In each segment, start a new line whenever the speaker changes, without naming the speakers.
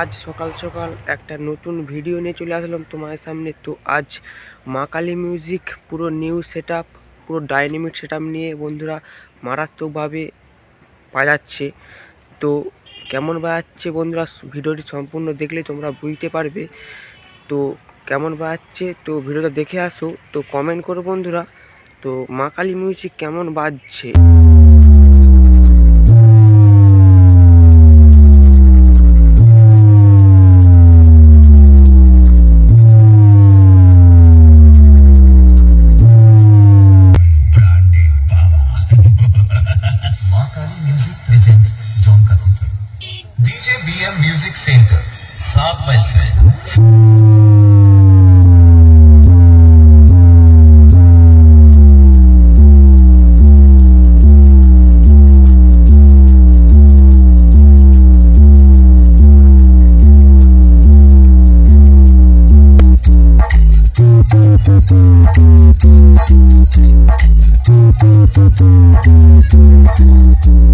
আজ সকাল সকাল একটা নতুন ভিডিও নিয়ে চলে আসলাম তোমার সামনে। তো আজ মা কালী মিউজিক পুরো নিউ সেট পুরো ডাইনামিক সেট নিয়ে বন্ধুরা মারাত্মকভাবে বাজাচ্ছে। তো কেমন বাজাচ্ছে বন্ধুরা, ভিডিওটি সম্পূর্ণ দেখলে তোমরা বুঝতে পারবে। তো কেমন বাজাচ্ছে, তো ভিডিওটা দেখে আসো। তো কমেন্ট করো বন্ধুরা, তো মা কালী মিউজিক কেমন বাজছে?
Music Center, South Melbourne. Thank you.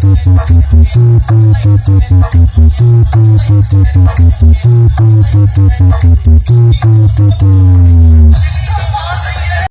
Thank you.